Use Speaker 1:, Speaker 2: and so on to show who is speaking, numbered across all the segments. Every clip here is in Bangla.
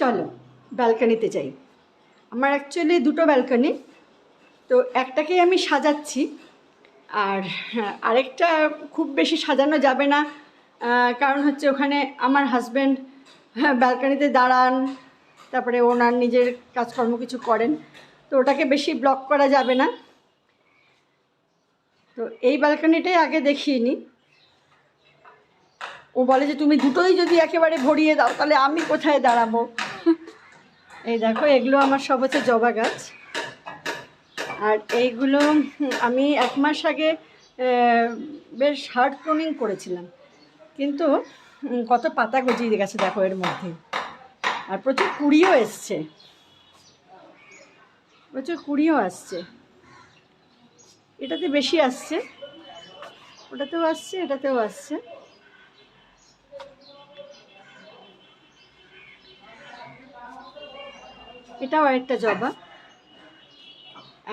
Speaker 1: চলো, ব্যালকানিতে যাই। আমার অ্যাকচুয়ালি দুটো ব্যালকানি, তো একটাকেই আমি সাজাচ্ছি, আর আরেকটা খুব বেশি সাজানো যাবে না কারণ হচ্ছে ওখানে আমার হাজব্যান্ড ব্যালকানিতে দাঁড়ান, তারপরে ওনার নিজের কাজকর্ম কিছু করেন, তো ওটাকে বেশি ব্লক করা যাবে না। তো এই ব্যালকানিটাই আগে দেখিয়ে নিই ও বলে যে, তুমি দুটোই যদি একেবারে ভরিয়ে দাও, তাহলে আমি কোথায় দাঁড়াবো? এই দেখো, এগুলো আমার সব হচ্ছে জবা গাছ। আর এইগুলো, আমি এক মাস আগে বেশ হার্ড প্রুনিং করেছিলাম। কিন্তু কত পাতা গজিয়ে গেছে দেখো এর মধ্যে। আর প্রচুর কুড়িও এসছে। প্রচুর কুড়িও আসছে। এটাতে বেশি আসছে। ওটাতেও আসছে, এটাতেও আসছে। এটাও একটা জবা।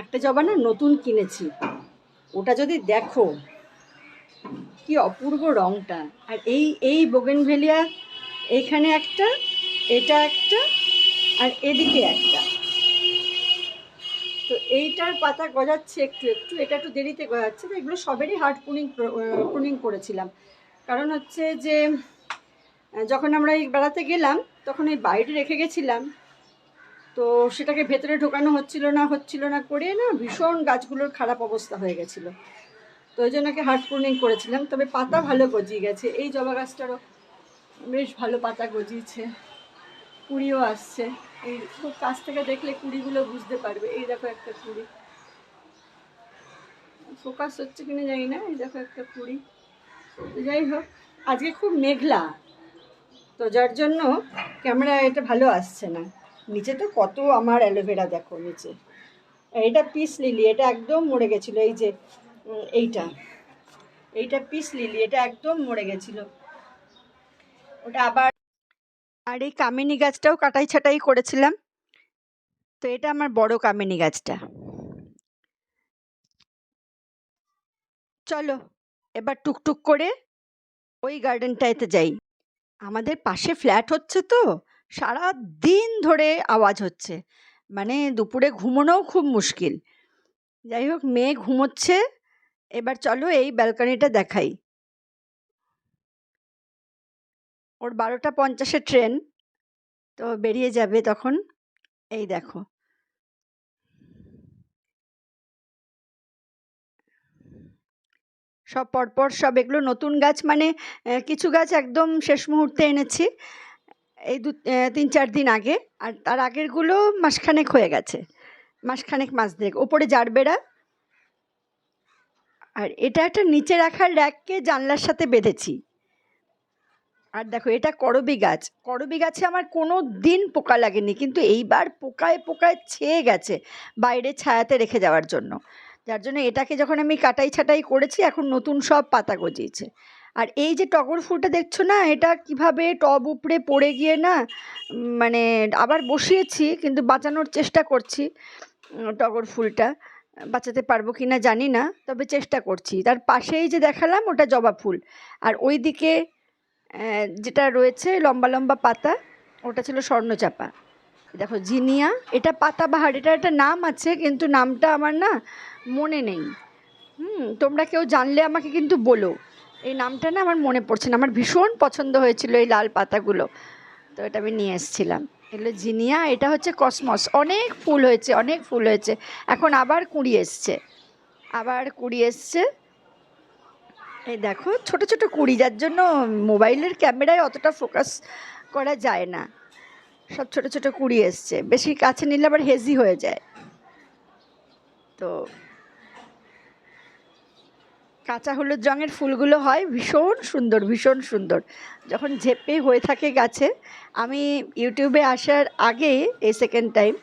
Speaker 1: একটা জবা না নতুন কিনেছি। ওটা যদি দেখো, কি অপূর্ব রংটা। আর এই এই বোগেনভেলিয়া এইখানে একটা, এটা একটা, আর এদিকে একটা। তো এইটার পাতা গজাচ্ছে একটু একটু, এটা একটু দেরিতে গজাচ্ছে, তো এগুলো সবেরই হার্ড প্রুনিং পুনিং করেছিলাম। কারণ হচ্ছে যে যখন আমরা এই বেড়াতে গেলাম, তখন এই বাইরে রেখে গেছিলাম। তো সেটাকে ভেতরে ঢোকানো হচ্ছিল না হচ্ছিল না করে না ভীষণ গাছগুলোর খারাপ অবস্থা হয়ে গেছিল। তো ওই জন্য হার্ড প্রুনিং করেছিলাম, তবে পাতা ভালো গজিয়ে গেছে। এই জবা গাছটারও বেশ ভালো পাতা গজিয়েছে, কুড়িও আসছে। এই খুব কাছ থেকে দেখলে কুড়িগুলো বুঝতে পারবে। এই দেখো একটা কুড়ি। ফোকাস হচ্ছে কিনা জানি না, এই দেখো একটা কুড়ি। যাই হোক, আজকে খুব মেঘলা। তো যার জন্য ক্যামেরা এটা ভালো আসছে না। নিচে তো কত আমার অ্যালোভেরা দেখো নিচে। এটা পিস লিলি, এটা একদম মরে গেছিল, এই যে এইটা। এইটা পিস লিলি, এটা একদম মরে গেছিল। ওটা আবার আর এই কামিনী গাছটাও কাটাই ছাটাই করেছিলাম। তো এটা আমার বড় কামিনী গাছটা। চলো, এবার টুকটুক করে ওই গার্ডেনটাতে যাই। আমাদের পাশে ফ্ল্যাট হচ্ছে তো সারা দিন ধরে আওয়াজ হচ্ছে। মানে দুপুরে ঘুমোনোও খুব মুশকিল। যাই হোক, মেয়ে ঘুমোচ্ছে। এবার চলো এই ব্যালকনিটা দেখাই। ওর বারোটা পঞ্চাশে ট্রেন। তো বেরিয়ে যাবে তখন। এই দেখো। সব পরপর সব এগুলো নতুন গাছ। মানে কিছু গাছ একদম শেষ মুহূর্তে এনেছি। এই দু তিন, চার দিন আগে, আর তার আগেরগুলো মাসখানেক হয়ে গেছে। মাসখানেক, মাস দেখ ওপরে জারবেরা, আর এটা একটা নিচে রাখার র্যাককে জানলার সাথে বেঁধেছি। আর দেখো, এটা করবি গাছ। করবি গাছে আমার কোনো দিন পোকা লাগেনি, কিন্তু এইবার পোকায় পোকায় ছেয়ে গেছে বাইরে ছায়াতে রেখে যাওয়ার জন্য। যার জন্য এটাকে যখন আমি কাটাই ছাটাই করেছি, এখন নতুন সব পাতা গজিয়েছে। আর এই যে টগর ফুলটা দেখছ না, এটা কীভাবে টব উপড়ে পড়ে গিয়ে না মানে আবার বসিয়েছি, কিন্তু বাঁচানোর চেষ্টা করছি টগর ফুলটা। বাঁচাতে পারব কি না জানি না, তবে চেষ্টা করছি। তার পাশেই যে দেখালাম, ওটা জবা ফুল। আর ওই দিকে যেটা রয়েছে, লম্বা লম্বা পাতা, ওটা ছিল স্বর্ণচাপা। দেখো, জিনিয়া, এটা পাতা পাতাবাহার এটা একটা নাম আছে, কিন্তু নামটা আমার না মনে নেই। হুম, তোমরা কেউ জানলে আমাকে কিন্তু বলো। এই নামটা না আমার মনে পড়ছে না। আমার ভীষণ পছন্দ হয়েছিল এই লাল পাতাগুলো। তো এটা আমি নিয়ে এসেছিলাম। এগুলো জিনিয়া, এটা হচ্ছে কসমস। অনেক ফুল হয়েছে, অনেক ফুল হয়েছে। এখন আবার কুড়ি এসছে। আবার কুড়ি এসছে। এই দেখো, ছোট ছোট কুড়ি, যার জন্য মোবাইলের ক্যামেরায় অতটা ফোকাস করা যায় না। সব ছোট ছোট কুড়ি এসছে। বেশি কাছে নিলে আবার হেজি হয়ে যায়। তো কাঁচা হলুদ রঙের ফুলগুলো হয়, ভীষণ সুন্দর ভীষণ সুন্দর। যখন ঝেপে হয়ে থাকে গাছে, আমি ইউটিউবে আসার আগে, এই সেকেন্ড টাইম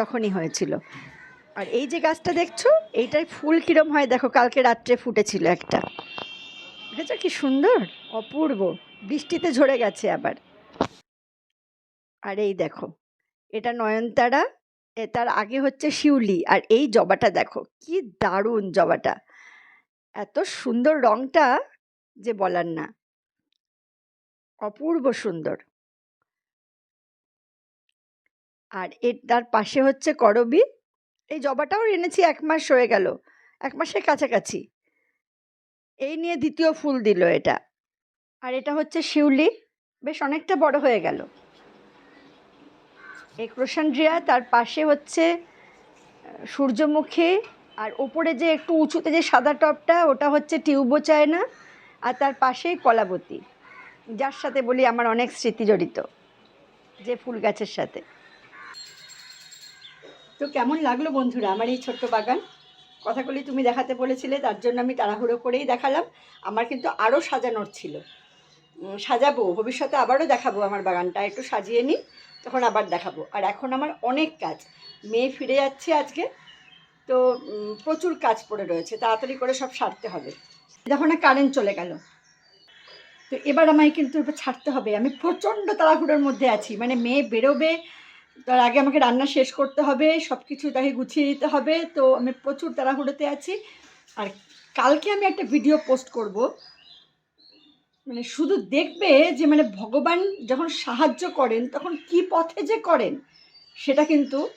Speaker 1: তখনই হয়েছিল। আর এই যে গাছটা দেখছ এইটার ফুল কীরম হয়, দেখো, কালকে রাত্রে ফুটেছিল একটা। দেখেছ কি সুন্দর? অপূর্ব। বৃষ্টিতে ঝরে গেছে আবার। আর এই দেখো, এটা নয়নতারা তার আগে হচ্ছে শিউলি, আর এই জবাটা দেখো, কি দারুণ জবাটা। এত সুন্দর রংটা যে বলার না। অপূর্ব সুন্দর। আর এর, তার পাশে হচ্ছে করবি। এই জবাটাও এনেছি এক মাস হয়ে গেল। এক মাসের কাছাকাছি। এই নিয়ে দ্বিতীয় ফুল দিল এটা। আর এটা হচ্ছে শিউলি। বেশ অনেকটা বড় হয়ে গেল। এই ক্রোশান্ড্রিয়া তার পাশে হচ্ছে সূর্যমুখী আর ওপরে যে একটু উঁচুতে যে সাদা টপটা, ওটা হচ্ছে টিউবো চায়না আর তার পাশেই কলাবতী, যার সাথে বলি আমার অনেক স্মৃতি জড়িত, যে ফুল গাছের সাথে। তো কেমন লাগল বন্ধুরা আমার এই ছোট্ট বাগান? কথাগুলি তুমি দেখাতে বলেছিলে, তার জন্য আমি তাড়াহুড়ো করেই দেখালাম। আমার কিন্তু আরও সাজানোর ছিল। সাজাবো, ভবিষ্যতে আবারও দেখাবো আমার বাগানটা, একটু সাজিয়ে নিই, তখন আবার দেখাবো। আর এখন আমার অনেক কাজ, মেয়ে ফিরে যাচ্ছে আজকে। তো প্রচুর কাজ পড়ে রয়েছে, তাড়াতাড়ি করে সব সারতে হবে। দেখো না কারেন্ট চলে গেল। তো এবার আমায় কিন্তু এবার ছাড়তে হবে। আমি প্রচণ্ড তাড়াহুড়োর মধ্যে আছি। মানে মেয়ে বেরোবে, তার আগে আমাকে রান্না শেষ করতে হবে সব কিছু তাকে গুছিয়ে দিতে হবে। তো আমি প্রচুর তাড়াহুড়োতে আছি। আর কালকে আমি একটা ভিডিও পোস্ট করব। মানে শুধু দেখবে যে মানে ভগবান যখন সাহায্য করেন, তখন কি পথে যে করেন, সেটা কিন্তু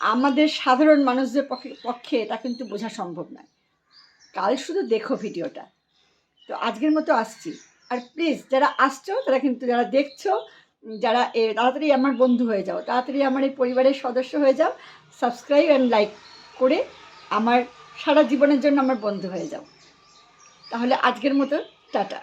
Speaker 1: আমাদের সাধারণ মানুষদের পক্ষে তা কিন্তু বোঝা সম্ভব নয়। কাল শুধু দেখো ভিডিওটা। তো আজকের মতো আসছি। আর প্লিজ যারা আসছো তারা কিন্তু যারা দেখছ যারা এ, তাড়াতাড়ি আমার বন্ধু হয়ে যাও তাড়াতাড়ি আমার এই পরিবারের সদস্য হয়ে যাও সাবস্ক্রাইব অ্যান্ড লাইক করে আমার সারা জীবনের জন্য আমার বন্ধু হয়ে যাও। তাহলে আজকের মতো টাটা।